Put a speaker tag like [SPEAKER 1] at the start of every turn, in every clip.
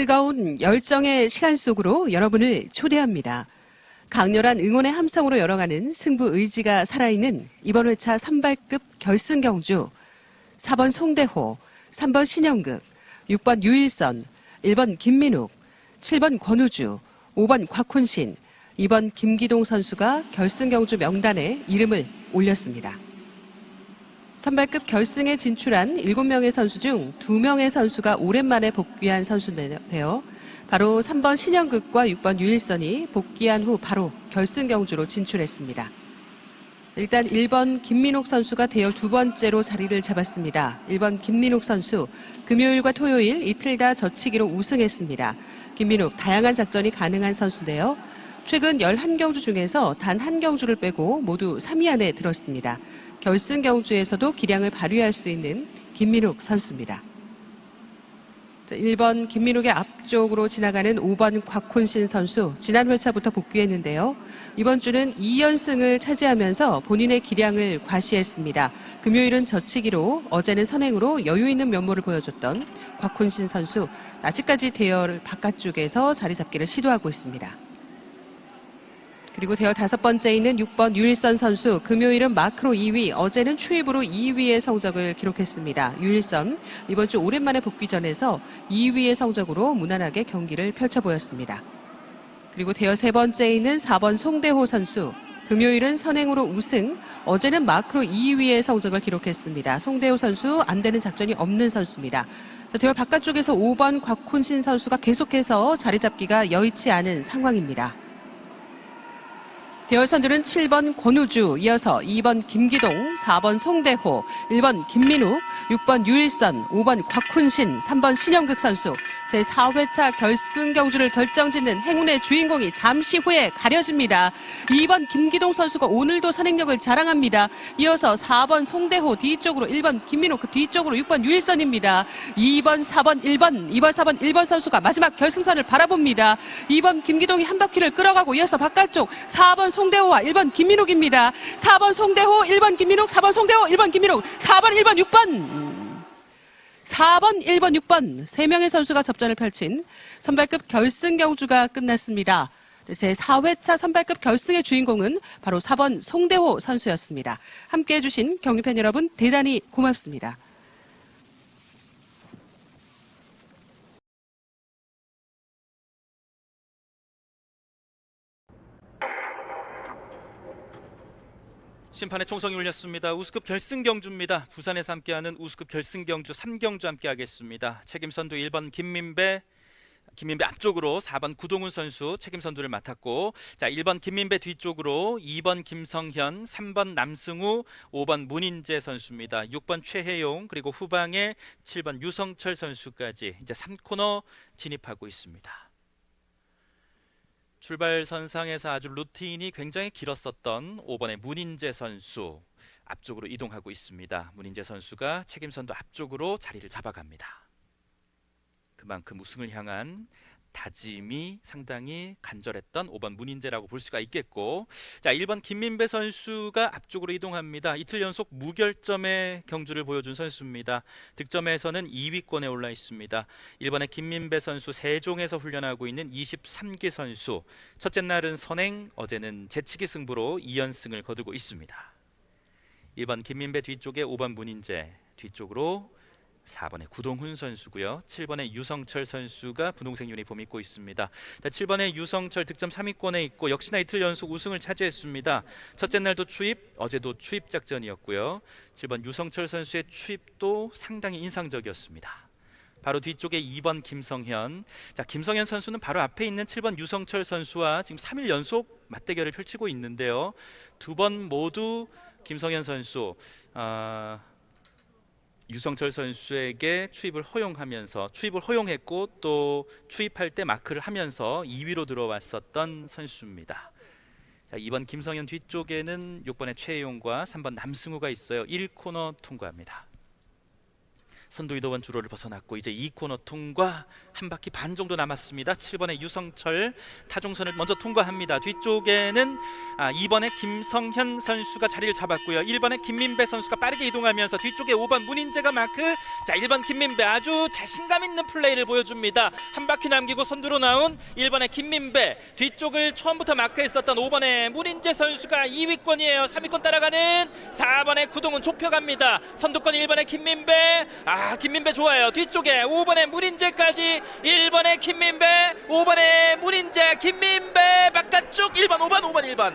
[SPEAKER 1] 뜨거운 열정의 시간 속으로 여러분을 초대합니다. 강렬한 응원의 함성으로 열어가는 승부 의지가 살아있는 이번 회차 선발급 결승 경주 4번 송대호, 3번 신영극, 6번 유일선, 1번 김민욱, 7번 권우주, 5번 곽훈신, 2번 김기동 선수가 결승 경주 명단에 이름을 올렸습니다. 선발급 결승에 진출한 7명의 선수 중 2명의 선수가 오랜만에 복귀한 선수인데요. 바로 3번 신영극과 6번 유일선이 복귀한 후 바로 결승 경주로 진출했습니다. 일단 1번 김민욱 선수가 대열 두 번째로 자리를 잡았습니다. 1번 김민욱 선수 금요일과 토요일 이틀 다 젖히기로 우승했습니다. 김민욱 다양한 작전이 가능한 선수인데요. 최근 11경주 중에서 단 한 경주를 빼고 모두 3위 안에 들었습니다. 결승 경주에서도 기량을 발휘할 수 있는 김민욱 선수입니다. 1번 김민욱의 앞쪽으로 지나가는 5번 곽훈신 선수 지난 회차부터 복귀했는데요. 이번 주는 2연승을 차지하면서 본인의 기량을 과시했습니다. 금요일은 젖히기로 어제는 선행으로 여유 있는 면모를 보여줬던 곽훈신 선수 아직까지 대열 바깥쪽에서 자리 잡기를 시도하고 있습니다. 그리고 대열 다섯 번째에 있는 6번 유일선 선수 금요일은 마크로 2위 어제는 추입으로 2위의 성적을 기록했습니다. 유일선 이번 주 오랜만에 복귀전에서 2위의 성적으로 무난하게 경기를 펼쳐 보였습니다. 그리고 대열 세 번째에 있는 4번 송대호 선수 금요일은 선행으로 우승 어제는 마크로 2위의 성적을 기록했습니다. 송대호 선수 안 되는 작전이 없는 선수입니다. 자, 대열 바깥쪽에서 5번 곽훈신 선수가 계속해서 자리 잡기가 여의치 않은 상황입니다. 대열선들은 7번 권우주, 이어서 2번 김기동, 4번 송대호, 1번 김민우, 6번 유일선, 5번 곽훈신, 3번 신영극 선수. 제4회차 결승 경주를 결정짓는 행운의 주인공이 잠시 후에 가려집니다. 2번 김기동 선수가 오늘도 선행력을 자랑합니다. 이어서 4번 송대호 뒤쪽으로 1번 김민우 그 뒤쪽으로 6번 유일선입니다. 2번, 4번, 1번, 2번, 4번, 1번 선수가 마지막 결승선을 바라봅니다. 2번 김기동이 한 바퀴를 끌어가고 이어서 바깥쪽 4번 송대호와 1번 김민욱입니다. 4번 송대호, 1번 김민욱, 4번 송대호, 1번 김민욱, 4번, 1번, 6번. 4번, 1번, 6번 세 명의 선수가 접전을 펼친 선발급 결승 경주가 끝났습니다. 제 4회차 선발급 결승의 주인공은 바로 4번 송대호 선수였습니다. 함께 해 주신 경기팬 여러분 대단히 고맙습니다.
[SPEAKER 2] 심판의 총성이 울렸습니다. 우수급 결승 경주입니다. 부산에서 함께하는 우수급 결승 경주 3경주 함께하겠습니다. 책임 선두 1번 김민배 김민배 앞쪽으로 4번 구동훈 선수 책임 선두를 맡았고 자 1번 김민배 뒤쪽으로 2번 김성현, 3번 남승우, 5번 문인재 선수입니다. 6번 최혜용 그리고 후방에 7번 유성철 선수까지 이제 3코너 진입하고 있습니다. 출발 선상에서 아주 루틴이 굉장히 길었었던 5번의 문인재 선수 앞쪽으로 이동하고 있습니다. 문인재 선수가 책임 선두 앞쪽으로 자리를 잡아갑니다. 그만큼 우승을 향한 다짐이 상당히 간절했던 5번 문인재라고 볼 수가 있겠고 자 1번 김민배 선수가 앞쪽으로 이동합니다. 이틀 연속 무결점의 경주를 보여준 선수입니다. 득점에서는 2위권에 올라 있습니다. 1번의 김민배 선수 세종에서 훈련하고 있는 23기 선수 첫째 날은 선행 어제는 재치기 승부로 2연승을 거두고 있습니다. 1번 김민배 뒤쪽에 5번 문인재 뒤쪽으로 4번의 구동훈 선수고요. 7번의 유성철 선수가 분홍색 유니폼 입고 있습니다. 자, 7번의 유성철 득점 3위권에 있고 역시나 이틀 연속 우승을 차지했습니다. 첫째 날도 추입, 어제도 추입 작전이었고요. 7번 유성철 선수의 추입도 상당히 인상적이었습니다. 바로 뒤쪽에 2번 김성현. 자, 김성현 선수는 바로 앞에 있는 7번 유성철 선수와 지금 3일 연속 맞대결을 펼치고 있는데요. 두 번 모두 김성현 선수 아, 유성철 선수에게 추입을 허용하면서 추입을 허용했고 또 추입할 때 마크를 하면서 2위로 들어왔었던 선수입니다. 자, 2번 김성현 뒤쪽에는 6번의 최혜용과 3번 남승우가 있어요. 1코너 통과합니다. 선두 이도원 주로를 벗어났고 이제 2코너 통과 한 바퀴 반 정도 남았습니다. 7번의 유성철 타종선을 먼저 통과합니다. 뒤쪽에는 아, 2번의 김성현 선수가 자리를 잡았고요. 1번의 김민배 선수가 빠르게 이동하면서 뒤쪽에 5번 문인재가 마크. 자, 1번 김민배 아주 자신감 있는 플레이를 보여줍니다. 한 바퀴 남기고 선두로 나온 1번의 김민배 뒤쪽을 처음부터 마크했었던 5번의 문인재 선수가 2위권이에요. 3위권 따라가는 4번의 구동은 좁혀갑니다. 선두권 1번의 김민배 아 김민배 좋아요. 뒤쪽에 5번의 문인재까지 1번의 김민배 5번의 문인재 김민배 바깥쪽 1번 5번 5번 1번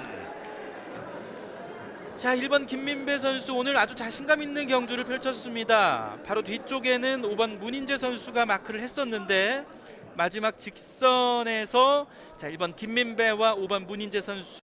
[SPEAKER 2] 자 1번 김민배 선수 오늘 아주 자신감 있는 경주를 펼쳤습니다. 바로 뒤쪽에는 5번 문인재 선수가 마크를 했었는데 마지막 직선에서 자 1번 김민배와 5번 문인재 선수